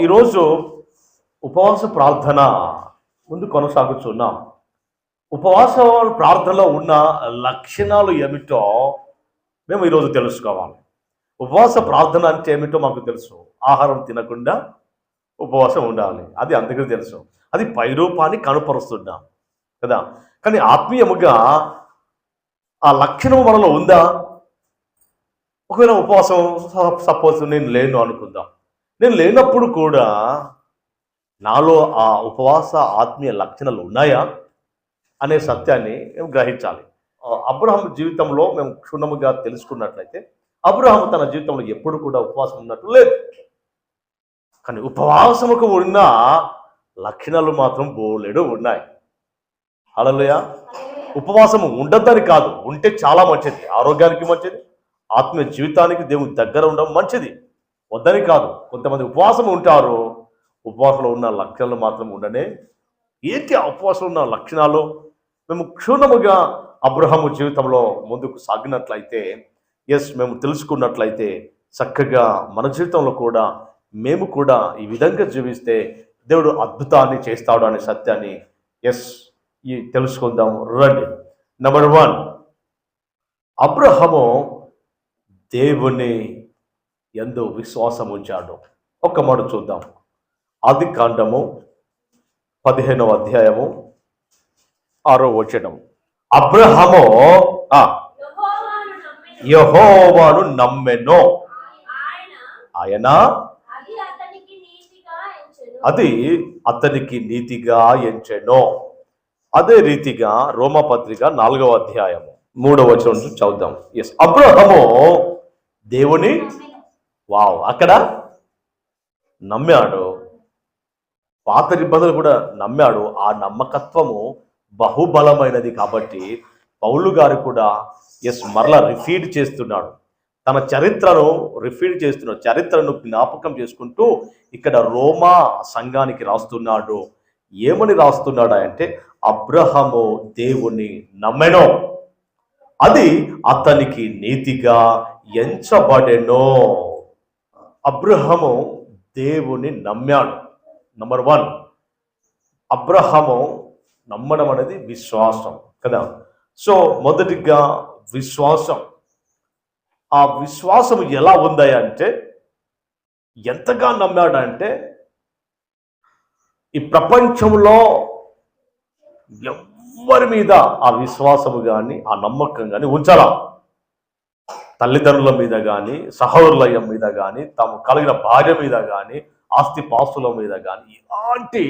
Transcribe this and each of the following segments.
ఈరోజు ఉపవాస ప్రార్థన ముందు కొనసాగుతున్నాం ఉపవాస ప్రార్థనలో ఉన్న లక్షణాలు ఏమిటో మేము ఈరోజు తెలుసుకోవాలి. ఉపవాస ప్రార్థన అంటే ఏమిటో మాకు తెలుసు. ఆహారం తినకుండా ఉపవాసం ఉండాలి. అది అందరికీ తెలుసు. అది పైరూపాన్ని కనుపరుస్తున్నాం కదా? కానీ ఆత్మీయముగా ఆ లక్షణం మనలో ఉందా? ఒకవేళ ఉపవాసం సపోజ్ నేను లేను అనుకుందాం. నేను లేనప్పుడు కూడా నాలో ఆ ఉపవాస ఆత్మీయ లక్షణాలు ఉన్నాయా అనే సత్యాన్ని మేము గ్రహించాలి. అబ్రహం జీవితంలో మేము క్షుణ్ణముగా తెలుసుకున్నట్లయితే అబ్రహం తన జీవితంలో ఎప్పుడు కూడా ఉపవాసం ఉన్నట్టు లేదు. కానీ ఉపవాసముకు ఉన్న లక్షణాలు మాత్రం బోలెడు ఉన్నాయి. అలలుయా ఉపవాసం ఉండద్దని కాదు ఉంటే చాలా మంచిది. ఆరోగ్యానికి మంచిది ఆత్మీయ జీవితానికి దేవుని దగ్గర ఉండడం మంచిది. వద్దని కాదు. కొంతమంది ఉపవాసం ఉంటారు. ఉపవాసంలో ఉన్న లక్షణాలు మాత్రం ఉండనే. ఏంటి ఆ ఉపవాసంలో ఉన్న లక్షణాలు? మేము క్షుణ్ణముగా అబ్రహము జీవితంలో ముందుకు సాగినట్లయితే ఎస్ మేము తెలుసుకున్నట్లయితే చక్కగా మన జీవితంలో కూడా మేము కూడా ఈ విధంగా జీవిస్తే దేవుడు అద్భుతాన్ని చేస్తాడు అనే సత్యాన్ని ఎస్ ఈ తెలుసుకుందాం. రండి. నెంబర్ వన్ అబ్రహము దేవుని ఎందు విశ్వాసం ఉంచాడు. ఒక్క మాట చూద్దాం. ఆది కాండము పదిహేనవ అధ్యాయము ఆరో వచనం. అబ్రహము యహోవాను నమ్మెనో. ఆయన అది అతనికి నీతిగా ఎంచెనో. అదే రీతిగా రోమపత్రిక నాలుగవ అధ్యాయము మూడవ వచనం చూద్దాం ఎస్ అబ్రహము దేవుని వావ్ అక్కడ నమ్మాడు. పాత నిబంధనలు కూడా నమ్మాడు. ఆ నమ్మకత్వము బహుబలమైనది కాబట్టి పౌలు గారు కూడా ఎస్ మరలా రిఫీడ్ చేస్తున్నాడు. తన చరిత్రను రిఫీడ్ చేస్తున్నాడు. చరిత్రను జ్ఞాపకం చేసుకుంటూ ఇక్కడ రోమా సంఘానికి రాస్తున్నాడు. ఏమని రాస్తున్నాడు అంటే అబ్రహము దేవుని నమ్మెనో. అది అతనికి నీతిగా ఎంచబడెనో. అబ్రహము దేవుని నమ్మాడు. నంబర్ వన్ అబ్రహము నమ్మడం అనేది విశ్వాసం కదా? సో మొదటిగా విశ్వాసం. ఆ విశ్వాసం ఎలా ఉంది అంటే ఎంతగా నమ్మాడంటే ఈ ప్రపంచంలో ఎవ్వరి మీద ఆ విశ్వాసము కానీ ఆ నమ్మకం కానీ ఉంచాలా? తల్లిదండ్రుల మీద కానీ సహోదరుల మీద కానీ తాము కలిగిన భార్య మీద కానీ ఆస్తి పాస్తుల మీద కానీ ఇలాంటి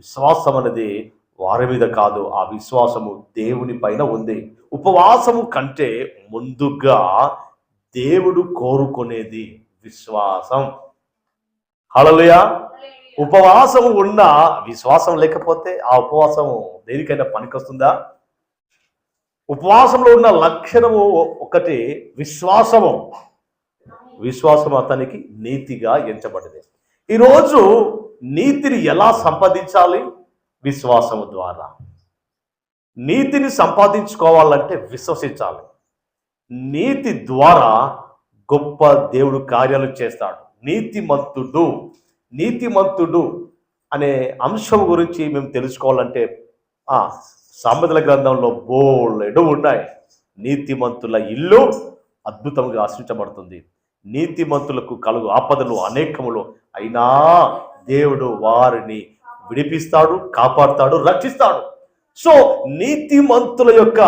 విశ్వాసం అనేది వారి మీద కాదు. ఆ విశ్వాసము దేవుని పైన ఉంది. ఉపవాసము కంటే ముందుగా దేవుడు కోరుకునేది విశ్వాసం. హళలుయా ఉపవాసము ఉన్న విశ్వాసం లేకపోతే ఆ ఉపవాసము దేనికైనా పనికొస్తుందా? ఉపవాసంలో ఉన్న లక్షణము ఒకటి విశ్వాసము. విశ్వాసం అతనికి నీతిగా ఎంచబడింది ఈరోజు నీతిని ఎలా సంపాదించాలి? విశ్వాసము ద్వారా. నీతిని సంపాదించుకోవాలంటే విశ్వసించాలి. నీతి ద్వారా గొప్ప దేవుడు కార్యాలు చేస్తాడు. నీతిమంతుడు నీతిమంతుడు అనే అంశం గురించి మేము తెలుసుకోవాలంటే సామెతల గ్రంథంలో బోలెడు ఉన్నాయి. నీతిమంతుల ఇల్లు అద్భుతంగా ఆశించబడుతుంది నీతిమంతులకు కలుగు ఆపదలు అనేకములు అయినా దేవుడు వారిని విడిపిస్తాడు కాపాడుతాడు రక్షిస్తాడు. సో నీతిమంతుల యొక్క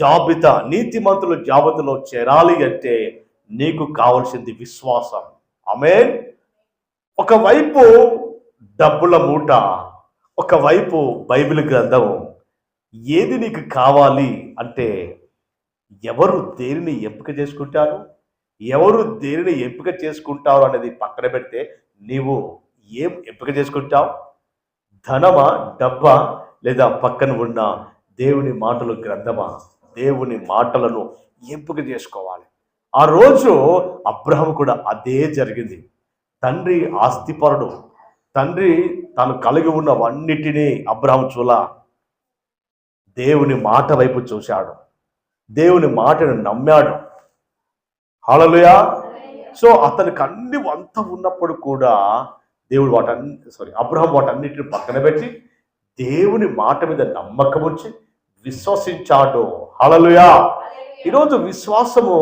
జాబితా నీతిమంతుల జాబితాలో చేరాలి అంటే నీకు కావలసింది విశ్వాసం. ఆమె ఒకవైపు డబ్బుల మూట ఒకవైపు బైబిల్ గ్రంథము ఏది నీకు కావాలి అంటే ఎవరు దేనిని ఎంపిక చేసుకుంటారు? ఎవరు దేనిని ఎంపిక చేసుకుంటారు అనేది పక్కన పెడితే నీవు ఏం ఎంపిక చేసుకుంటావు? ధనమా డబ్బా లేదా పక్కన ఉన్న దేవుని మాటలు గ్రంథమా? దేవుని మాటలను ఎంపిక చేసుకోవాలి. ఆ రోజు అబ్రహం కూడా అదే జరిగింది. తండ్రి ఆస్తిపరుడు తండ్రి తాను కలిగి ఉన్నవన్నిటినీ అబ్రహం చూల దేవుని మాట వైపు చూశాడు. దేవుని మాటను నమ్మాడు. హల్లెలూయా. సో అతనికి అన్ని అంత ఉన్నప్పుడు కూడా దేవుడు వాటన్ని సారీ అబ్రహం వాటన్నిటిని పక్కన పెట్టి దేవుని మాట మీద నమ్మకం ఉంచి విశ్వసించాడు. హలలుయా ఈరోజు విశ్వాసము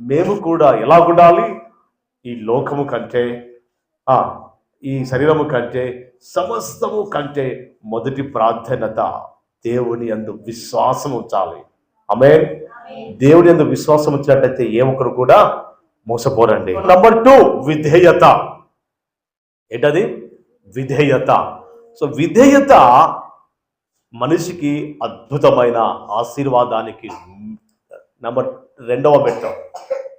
మేము కూడా ఎలా ఉండాలి ఈ లోకము కంటే ఈ శరీరము కంటే సమస్తము కంటే మొదటి ప్రాధాన్యత దేవుని అందు విశ్వాసం ఉంచాలి. ఆమె దేవుని అందు విశ్వాసం ఉంచినట్టయితే ఏ ఒక్కరు కూడా మోసపోరండి. నంబర్ టూ విధేయత. ఏంటది? విధేయత. సో విధేయత మనిషికి అద్భుతమైన ఆశీర్వాదానికి నంబర్ రెండవ మెట్టు.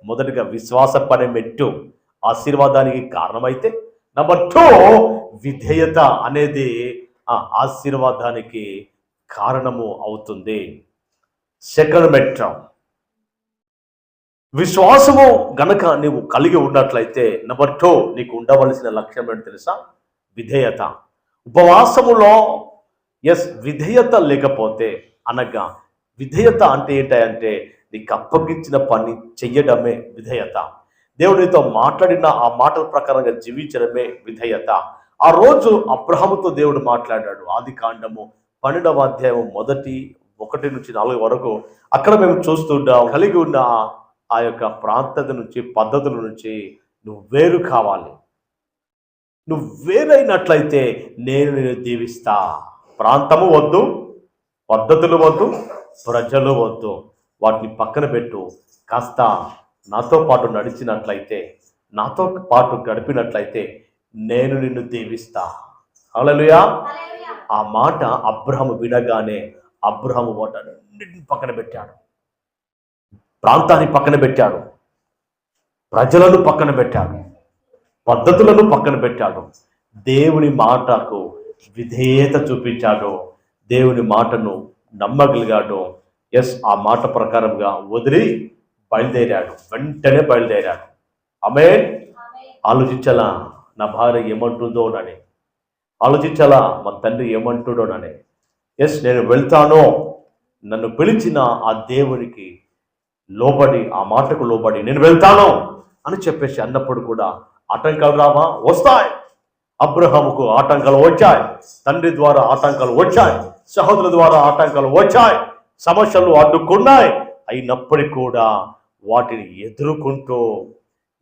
మొదటిగా విశ్వాసపడే మెట్టు ఆశీర్వాదానికి కారణమైతే నంబర్ టూ విధేయత అనేది ఆ ఆశీర్వాదానికి కారణము అవుతుంది. సెకండ్ మెట్టు విశ్వాసము గనక నీవు కలిగి ఉన్నట్లయితే నెంబర్ టూ నీకు ఉండవలసిన లక్ష్యం ఏంటి తెలుసా? విధేయత. ఉపవాసములో ఎస్ విధేయత లేకపోతే అనగా విధేయత అంటే ఏంటంటే నీకు అప్పగించిన పని చెయ్యడమే విధేయత. దేవునితో మాట్లాడిన ఆ మాటల ప్రకారంగా జీవించడమే విధేయత. ఆ రోజు అబ్రహముతో దేవుడు మాట్లాడాడు ఆది కాండము పన్నెండవ అధ్యాయం మొదటి ఒకటి నుంచి నాలుగు వరకు అక్కడ మేము చూస్తుంటాం కలిగి ఉన్న ఆ యొక్క ప్రాంతత నుంచి పద్ధతుల నుంచి నువ్వు వేరు కావాలి. నువ్వు వేరైనట్లయితే నేను నేను దీవిస్తా. ప్రాంతము వద్దు పద్ధతులు వద్దు ప్రజలు వద్దు. వాటిని పక్కన పెట్టు. కాస్త నాతో పాటు నడిచినట్లయితే నాతో పాటు గడిపినట్లయితే నేను నిన్ను దీవిస్తా. అలలుయా ఆ మాట అబ్రహము వినగానే అబ్రహము వాటన్నిటిని పక్కన పెట్టాడు. ప్రాంతాన్ని పక్కన పెట్టాడు. ప్రజలను పక్కన పెట్టాడు. పద్ధతులను పక్కన పెట్టాడు. దేవుని మాటకు విధేయత చూపించాడు. దేవుని మాటను నమ్మగలిగాడు. ఎస్ ఆ మాట ప్రకారంగా వదిలి బయలుదేరాడు. వెంటనే బయలుదేరాడు. ఆమె ఆలోచించాలా? నా భార్య ఏమంటుందోనని ఆలోచించాలా? మా తండ్రి ఏమంటుడోనని ఎస్ నేను వెళ్తానో. నన్ను పిలిచిన ఆ దేవునికి లోబడి ఆ మాటకు లోబడి నేను వెళ్తాను అని చెప్పేసి అన్నప్పుడు కూడా ఆటంకాలు రావా? వస్తాయి. అబ్రహాముకు ఆటంకాలు వచ్చాయి. తండ్రి ద్వారా ఆటంకాలు వచ్చాయి. సహోదరుల ద్వారా ఆటంకాలు వచ్చాయి. సమస్యలు అడ్డుకున్నాయి. అయినప్పటికీ కూడా వాటిని ఎదుర్కొంటూ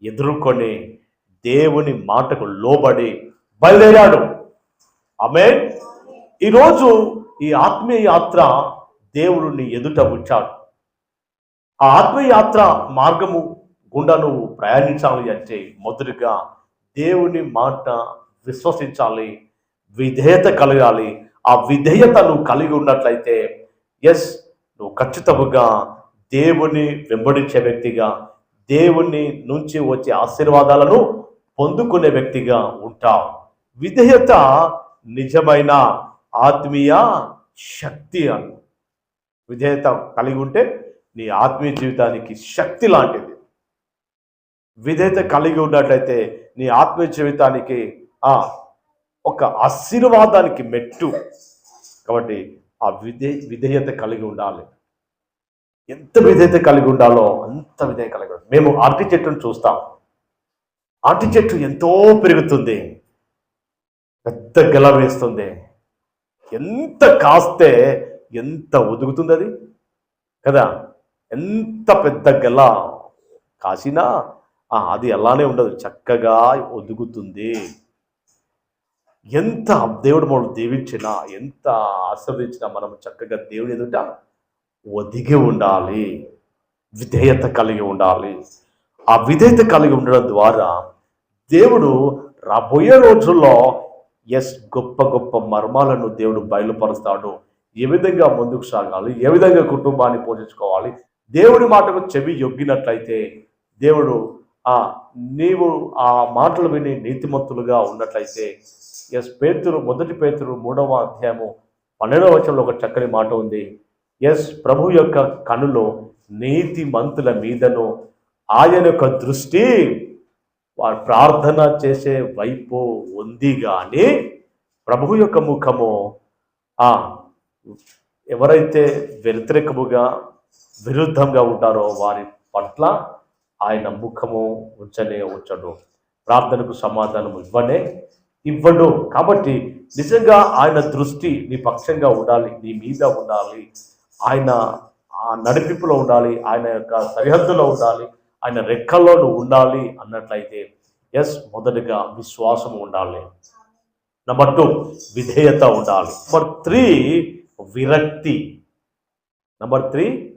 ఎదుర్కొని దేవుని మాటకు లోబడి బయలుదేరాడు. ఆమె ఈరోజు ఈ ఆత్మీయ యాత్ర దేవుడు నీ ఎదుట ఉంచాడు. ఆ ఆత్మయాత్ర మార్గము గుండా నువ్వు ప్రయాణించాలి అంటే మొదటిగా దేవుని మాట విశ్వసించాలి విధేయత కలగాలి. ఆ విధేయత నువ్వు కలిగి ఉన్నట్లయితే ఎస్ నువ్వు ఖచ్చితముగా దేవుని వెంబడించే వ్యక్తిగా దేవుని నుంచి వచ్చే ఆశీర్వాదాలను పొందుకునే వ్యక్తిగా ఉంటావు. విధేయత నిజమైన ఆత్మీయ శక్తి అని. విధేయత కలిగి ఉంటే నీ ఆత్మీయ జీవితానికి శక్తి లాంటిది. విధేయత కలిగి ఉన్నట్లయితే నీ ఆత్మీయ జీవితానికి ఆ ఒక ఆశీర్వాదానికి మెట్టు. కాబట్టి ఆ విధే విధేయత కలిగి ఉండాలి. ఎంత విధేయత కలిగి ఉండాలో అంత విధేయత కలిగి ఉండాలి. మేము అరటి చెట్టును చూస్తాం. అరటి చెట్టు ఎంతో పెరుగుతుంది. పెద్ద గెల వేస్తుంది. ఎంత కాస్తే ఎంత ఒదుగుతుంది అది కదా ఎంత పెద్ద గెల కాసినా అది అలానే ఉండదు. చక్కగా ఒదుగుతుంది. ఎంత దేవుడు మనం దీవించినా ఎంత ఆశ్రవదించినా మనం చక్కగా దేవుని ఎదుట ఒదిగి ఉండాలి. విధేయత కలిగి ఉండాలి. ఆ విధేయత కలిగి ఉండడం ద్వారా దేవుడు రాబోయే రోజుల్లో ఎస్ గొప్ప గొప్ప మర్మాలను దేవుడు బయలుపరుస్తాడు. ఏ విధంగా ముందుకు సాగాలి? ఏ విధంగా కుటుంబాన్ని పోషించుకోవాలి? దేవుడి మాటకు చెవి యొగ్గినట్లయితే దేవుడు ఆ నీవు ఆ మాటలు విని నీతిమంతులుగా ఉన్నట్లయితే ఎస్ పేతురు మొదటి పేతురు మూడవ అధ్యాయము పన్నెండవ వచనంలో ఒక చక్కని మాట ఉంది. ఎస్ ప్రభు యొక్క కనులో నీతి మంతుల మీదను ఆయన యొక్క దృష్టి వారు ప్రార్థన చేసే వైపు ఉంది కానీ ప్రభు యొక్క ముఖము ఆ ఎవరైతే వ్యతిరేకముగా విరుద్ధంగా ఉంటారో వారి పట్ల ఆయన ముఖము ఉంచనే ఉంచడు. ప్రార్థనకు సమాధానం ఇవ్వనే ఇవ్వడు. కాబట్టి నిజంగా ఆయన దృష్టి నీ పక్షంగా ఉండాలి నీ మీద ఉండాలి. ఆయన ఆ నడిపింపులో ఉండాలి ఆయన యొక్క సరిహద్దులో ఉండాలి. ఆయన రెక్కల్లో నువ్వు ఉండాలి అన్నట్లయితే ఎస్ మొదటగా విశ్వాసం ఉండాలి. నెంబర్ టూ విధేయత ఉండాలి. నెంబర్ త్రీ విరక్తి. నెంబర్ త్రీ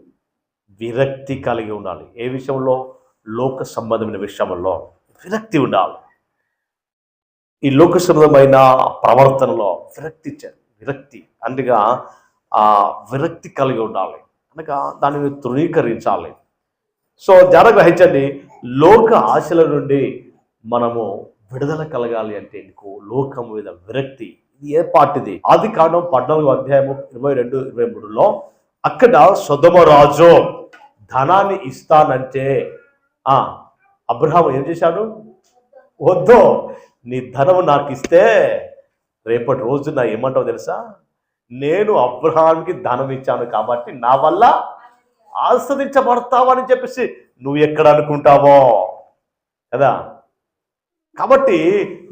విరక్తి కలిగి ఉండాలి. ఏ విషయంలో? లోక సంబంధమైన విషయంలో విరక్తి ఉండాలి. ఈ లోక సంబంధమైన ప్రవర్తనలో విరక్తి విరక్తి. అందుగా ఆ విరక్తి కలిగి ఉండాలి. అనగా దానిని తృణీకరించాలి. సో జాగ్రత్త గ్రహించండి లోక ఆశల నుండి మనము విడుదల కలగాలి అంటే ఎందుకు? లోకం మీద విరక్తి ఇది ఏ పాటిది ఆది కాండం పద్నాలుగు అధ్యాయము ఇరవై రెండు ఇరవై మూడులో అక్కడ సుధమరాజు ధనాన్ని ఇస్తానంటే ఆ అబ్రహాం ఏం చేశాడు? వద్దు నీ ధనం నాకు ఇస్తే రేపటి రోజు నా ఏమంటావు తెలుసా? నేను అబ్రహాంకి ధనం ఇచ్చాను కాబట్టి నా వల్ల ఆస్వాదించబడతావని చెప్పేసి నువ్వు ఎక్కడ అనుకుంటావో కదా? కాబట్టి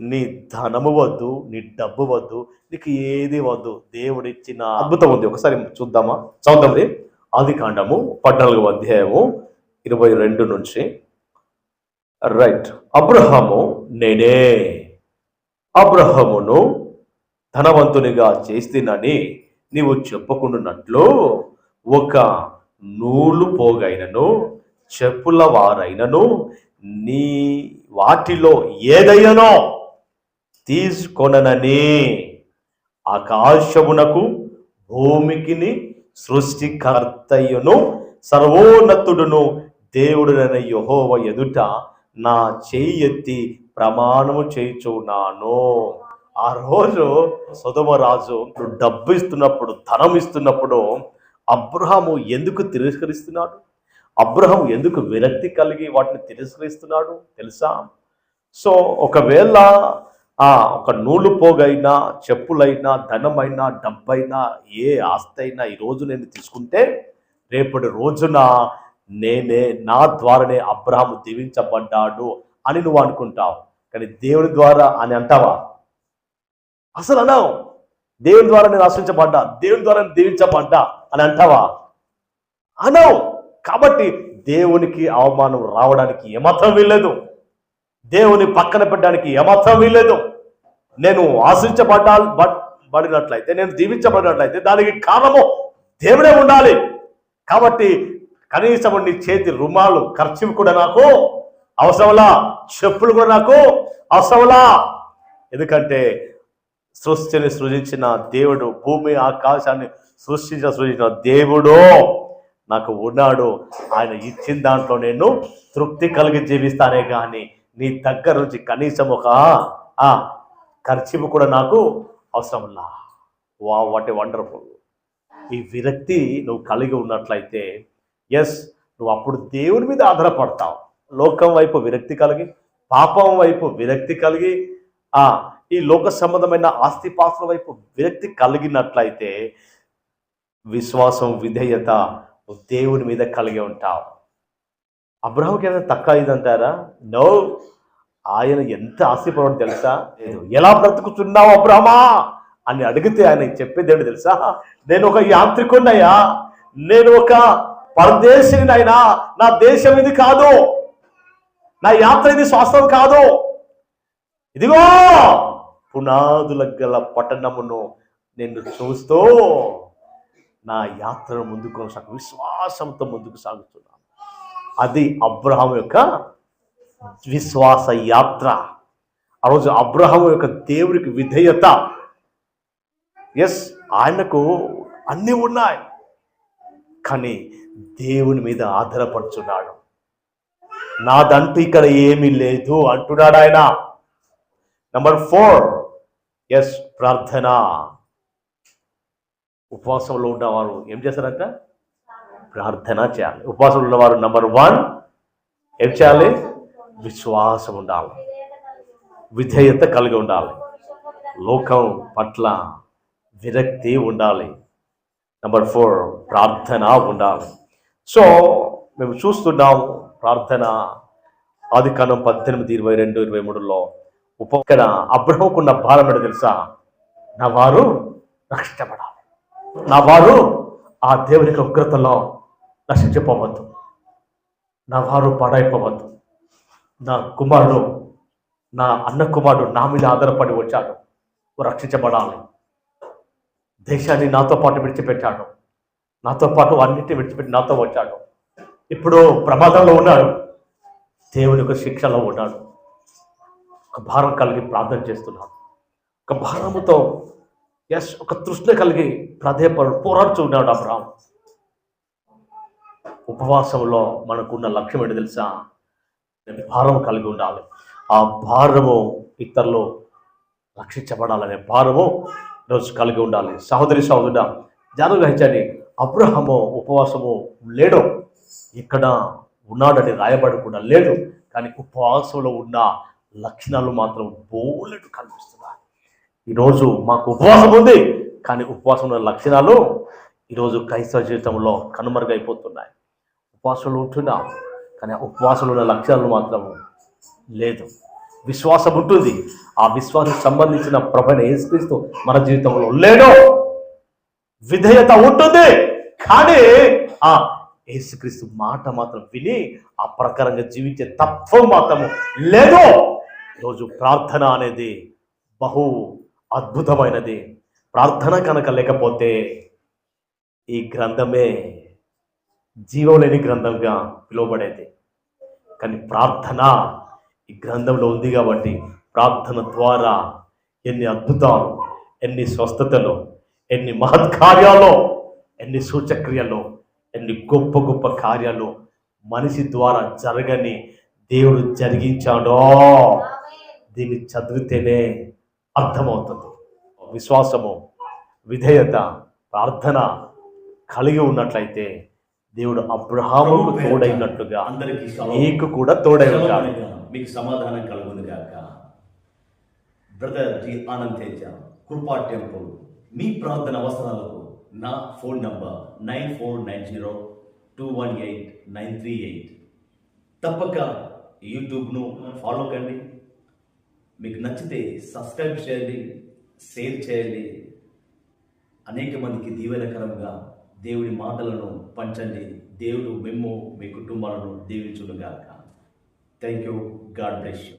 నీ ధనము వద్దు నీ డబ్బు వద్దు నీకు ఏది వద్దు దేవుడిచ్చిన అద్భుతం ఉంది. ఒకసారి చూద్దామా? చదువుదాంది ఆది కాండము పద్నాలుగు అధ్యాయము ఇరవై రెండు నుంచి. రైట్. అబ్రహము నేనే. అబ్రహమును ధనవంతునిగా చేస్తేనని నీవు చెప్పుకుంటున్నట్లు ఒక నూలు పోగైనను చెప్పుల వారైనను నీ వాటిలో ఏదైనో తీసుకొననని ఆకాశమునకు భూమికిని సృష్టికర్తయ్యను సర్వోన్నతుడును దేవుడునైన యహోవ ఎదుట నా చేయి ఎత్తి ప్రమాణము చేయుచున్నాను. ఆ రోజు సుధమరాజు డబ్బు ఇస్తున్నప్పుడు ధనం ఇస్తున్నప్పుడు అబ్రహాము ఎందుకు తిరస్కరిస్తున్నాడు? అబ్రహం ఎందుకు విరక్తి కలిగి వాటిని తిరస్కరిస్తున్నాడు? తెలుసా? సో ఒకవేళ ఒక నూలు పోగైనా చెప్పులైనా ధనమైనా డబ్బైనా ఏ ఆస్తి అయినా ఈరోజు నేను తీసుకుంటే రేపటి రోజున నేనే నా ద్వారానే అబ్రహాము దీవించబడ్డాడు అని నువ్వు అనుకుంటావు. కానీ దేవుని ద్వారా అని అంటావా? అసలు అనవు. దేవుని ద్వారా నేను ఆశ్రయించబడ్డా. దేవుని ద్వారా నేను దీవించబడ్డా. అని అంటావా? అనవు. కాబట్టి దేవునికి అవమానం రావడానికి ఏమాత్రం వీల్లేదు. దేవుని పక్కన పెట్టడానికి ఏమాత్రం వీల్లేదు. నేను ఆశించబడ్డా బడ్- బడినట్లయితే నేను దీవించబడినట్లయితే దానికి కారణము దేవుడే ఉండాలి. కాబట్టి కనీసం నీ చేతి రుమాలు ఖర్చు కూడా నాకు అవసరంలా చెప్పులు కూడా నాకు అవసరంలా ఎందుకంటే సృష్టిని సృజించిన దేవుడు భూమి ఆకాశాన్ని సృష్టించిన సృష్టించిన దేవుడు నాకు ఉన్నాడు. ఆయన ఇచ్చిన దాంట్లో నేను తృప్తి కలిగి జీవిస్తానే కానీ నీ దగ్గర నుంచి కనీసం ఒక ఆ కూడా నాకు అవసరంలా వా వాట్ ఏ వండర్ఫుల్ ఈ విరక్తి నువ్వు కలిగి ఉన్నట్లయితే ఎస్ నువ్వు అప్పుడు దేవుని మీద ఆధారపడతావు. లోకం వైపు విరక్తి కలిగి పాపం వైపు విరక్తి కలిగి ఈ లోక సంబంధమైన ఆస్తిపాస్తుల వైపు విరక్తి కలిగినట్లయితే విశ్వాసం విధేయత దేవుని మీద కలిగి ఉంటాం అబ్రహంకి ఏదైనా తక్కువ ఇదంటారా? నో. ఆయన ఎంత ఆస్తిపరుడు తెలుసా? లేదు ఎలా బ్రతుకుతున్నావు అబ్రహమా? అని అడిగితే ఆయన చెప్పేది తెలుసా? నేను ఒక యాత్రికున్నయ్యా నేను ఒక పరదేశినైనా నా దేశం ఇది కాదు. నా యాత్ర ఇది స్వాస్థం కాదు. ఇదిగో పునాదుల గల పట్టణమును నేను చూస్తూ నా యాత్రను ముందుకు కొనసాగు విశ్వాసంతో ముందుకు సాగుతున్నాను. అది అబ్రహం యొక్క విశ్వాస యాత్ర. ఆ రోజు అబ్రహం యొక్క దేవుడికి విధేయత. ఎస్ ఆయనకు అన్నీ ఉన్నాయి. కానీ దేవుని మీద ఆధారపడుచున్నాడు. నాదంటూ ఇక్కడ ఏమీ లేదు అంటున్నాడు ఆయన. నంబర్ ఫోర్ ఎస్ ప్రార్థన. ఉపవాసంలో ఉన్నవారు ఏం చేస్తారంట? ప్రార్థన చేయాలి. ఉపవాసంలో ఉన్నవారు నంబర్ వన్ ఏం చేయాలి? విశ్వాసం ఉండాలి. విధేయత కలిగి ఉండాలి. లోకం పట్ల విరక్తి ఉండాలి. నంబర్ ఫోర్ ప్రార్థన ఉండాలి. సో మేము చూస్తున్నాం ప్రార్థన ఆది కాలం పద్దెనిమిది ఇరవై రెండు ఇరవై మూడులో ఉప ఇక్కడ అబ్రహంకున్న భారం ఏంటో తెలుసా? నా వారు నష్టపడాలి. నా వారు ఆ దేవుని యొక్క ఉగ్రతలో నశించిపోవద్దు. నా వారు పాడైపోవద్దు. నా కుమారుడు నా అన్న కుమారుడు నా మీద ఆధారపడి వచ్చాడు. రక్షించబడాలి. దేశాన్ని నాతో పాటు విడిచిపెట్టాడు. నాతో పాటు అన్నిటిని విడిచిపెట్టి నాతో వచ్చాడు. ఇప్పుడు ప్రమాదంలో ఉన్నాడు. దేవుని యొక్క శిక్షలో ఉన్నాడు. ఒక భారం కలిగి ప్రార్థన చేస్తున్నాడు. ఒక భారముతో ఎస్ ఒక తృష్ణ కలిగి ప్రదే పోరాడుతూ ఉన్నాడు అబ్రాహం. ఉపవాసంలో మనకున్న లక్ష్యం ఏంటి తెలుసా? భారం కలిగి ఉండాలి. ఆ భారము ఇతరులు రక్షించబడాలనే భారము రోజు కలిగి ఉండాలి. సహోదరి సహోదరుడ జ్ఞానం గ్రహించండి. అబ్రహము ఉపవాసము లేడు. ఇక్కడ ఉన్నాడని రాయబడి కూడా లేడు. కానీ ఉపవాసంలో ఉన్న లక్షణాలు మాత్రం బోలెటు కనిపిస్తుంది ఈరోజు మాకు ఉపవాసం ఉంది. కానీ ఉపవాసం ఉన్న లక్షణాలు ఈరోజు క్రైస్తవ జీవితంలో కనుమరుగైపోతున్నాయి. ఉపవాసంలో ఉంటున్నాం. కానీ ఆ ఉపవాసంలో ఉన్న లక్షణాలు మాత్రం లేదు. విశ్వాసం ఉంటుంది. ఆ విశ్వాసం సంబంధించిన ప్రభైన యేసుక్రీస్తు మన జీవితంలో లేడు. విధేయత ఉంటుంది. కానీ ఆ యేసుక్రీస్తు మాట మాత్రం విని ఆ ప్రకారంగా జీవించే తత్వం మాత్రము లేదు. ఈరోజు ప్రార్థన అనేది బహు అద్భుతమైనది. ప్రార్థన కనుక లేకపోతే ఈ గ్రంథమే జీవం లేని గ్రంథంగా పిలువబడేది. కానీ ప్రార్థన ఈ గ్రంథంలో ఉంది కాబట్టి ప్రార్థన ద్వారా ఎన్ని అద్భుతాలు ఎన్ని స్వస్థతలు ఎన్ని మహత్కార్యాలు ఎన్ని సూచక్రియలు ఎన్ని గొప్ప గొప్ప కార్యాలు మనిషి ద్వారా జరగని దేవుడు జరిగించాడో. దీన్ని చదివితేనే అర్థమవుతుంది. విశ్వాసము విధేయత ప్రార్థన కలిగి ఉన్నట్లయితే దేవుడు అబ్రహాముకు తోడైనట్టుగా అందరికీ నీకు కూడా తోడై ఉంటాడు మీకు సమాధానం కలుగును గాక బ్రదర్ జి ఆనంద్ తేజ కృపా టెంపుల్ మీ ప్రార్థన అవసరాలకు నా phone number nine four nine zero two one eight nine three eight. తప్పక యూట్యూబ్ను ఫాలో కండి. మీకు నచ్చితే సబ్స్క్రైబ్ చేయండి షేర్ చేయండి. అనేక మందికి దీవెనకరంగా దేవుడి మాటలను పంచండి. దేవుడు మేము మీ కుటుంబాలను దీవించునుగాక. Thank you God bless you